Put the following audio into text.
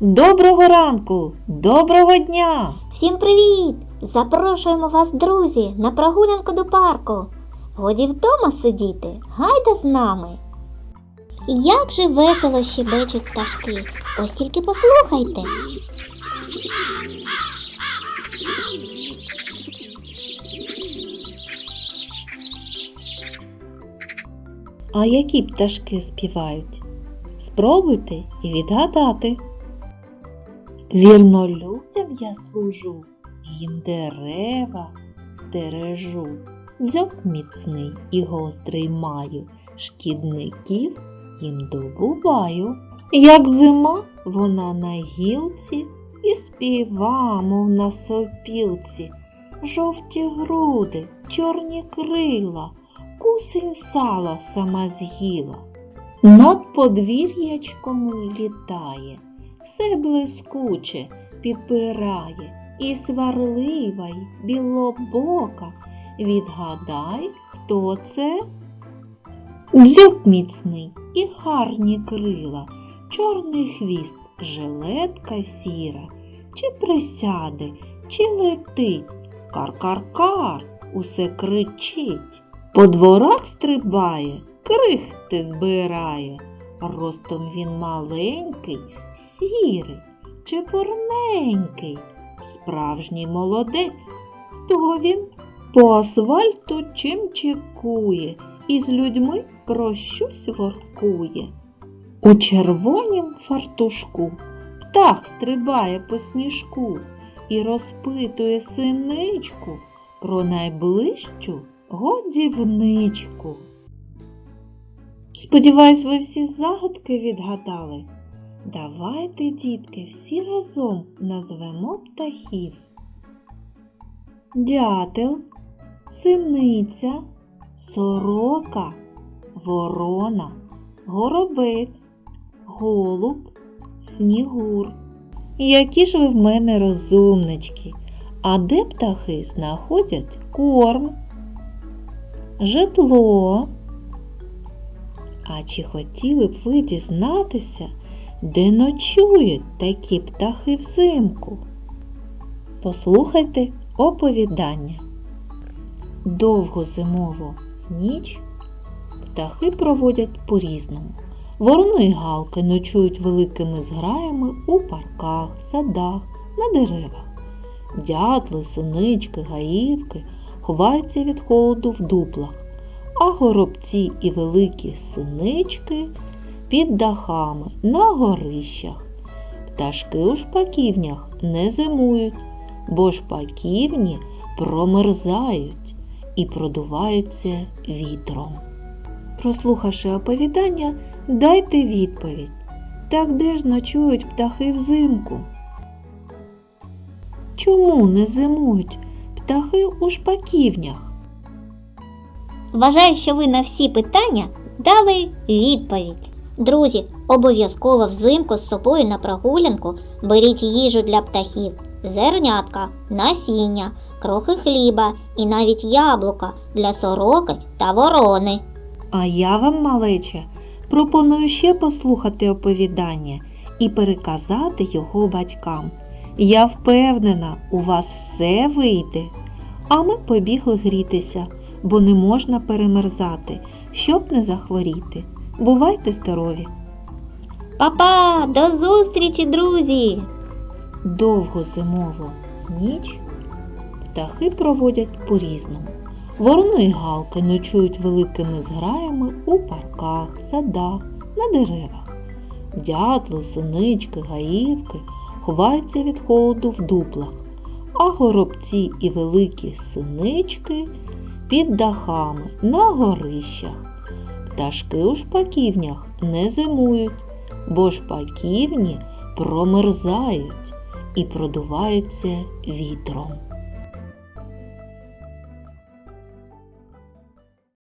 Доброго ранку, доброго дня! Всім привіт! Запрошуємо вас, друзі, на прогулянку до парку. Годі вдома сидіти, гайда з нами. Як же весело щебечуть пташки. Ось тільки послухайте. А які пташки співають? Спробуйте і відгадати. Вірно людям я служу, їм дерева стережу. Дзьоб міцний і гострий маю, шкідників їм добуваю. Як зима, вона на гілці і співа, мов на сопілці. Жовті груди, чорні крила, кусень сала сама з'їла. Над подвір'ячком літає, все блискуче підпирає, і сварлива, й білобока. Відгадай, хто це? Дзьоб міцний і гарні крила, чорний хвіст, жилетка сіра, чи присяде, чи летить, кар-кар-кар, усе кричить. По дворах стрибає, крихти збирає. Ростом він маленький, сірий, чепурненький, справжній молодець. Хто він? По асфальту чим чекує, і з людьми про щось воркує. У червонім фартушку птах стрибає по сніжку і розпитує синичку про найближчу годівничку. Сподіваюсь, ви всі загадки відгадали. Давайте, дітки, всі разом назвемо птахів. Дятел, синиця, сорока, ворона, горобець, голуб, снігур. Які ж ви в мене розумнички, а де птахи знаходять корм, житло? А чи хотіли б ви дізнатися, де ночують такі птахи взимку? Послухайте оповідання. Довгу зимову ніч птахи проводять по-різному. Ворони й галки ночують великими зграями у парках, садах, на деревах. Дятли, синички, гаївки ховаються від холоду в дуплах, а горобці і великі синички під дахами на горищах. Пташки у шпаківнях не зимують, бо шпаківні промерзають і продуваються вітром. Прослухавши оповідання, дайте відповідь. Так де ж ночують птахи взимку? Чому не зимують птахи у шпаківнях? Вважаю, що ви на всі питання дали відповідь. Друзі, обов'язково взимку з собою на прогулянку беріть їжу для птахів, зернятка, насіння, крохи хліба і навіть яблука для сороки та ворони. А я вам, малече, пропоную ще послухати оповідання і переказати його батькам. Я впевнена, у вас все вийде. А ми побігли грітися, бо не можна перемерзати, щоб не захворіти. Бувайте здорові! Па-па! До зустрічі, друзі! Довгу зимову ніч птахи проводять по-різному. Ворони й галки ночують великими зграями у парках, садах, на деревах. Дятли, синички, гаївки ховаються від холоду в дуплах, а горобці і великі синички під дахами на горищах. Пташки у шпаківнях не зимують, бо шпаківні промерзають і продуваються вітром.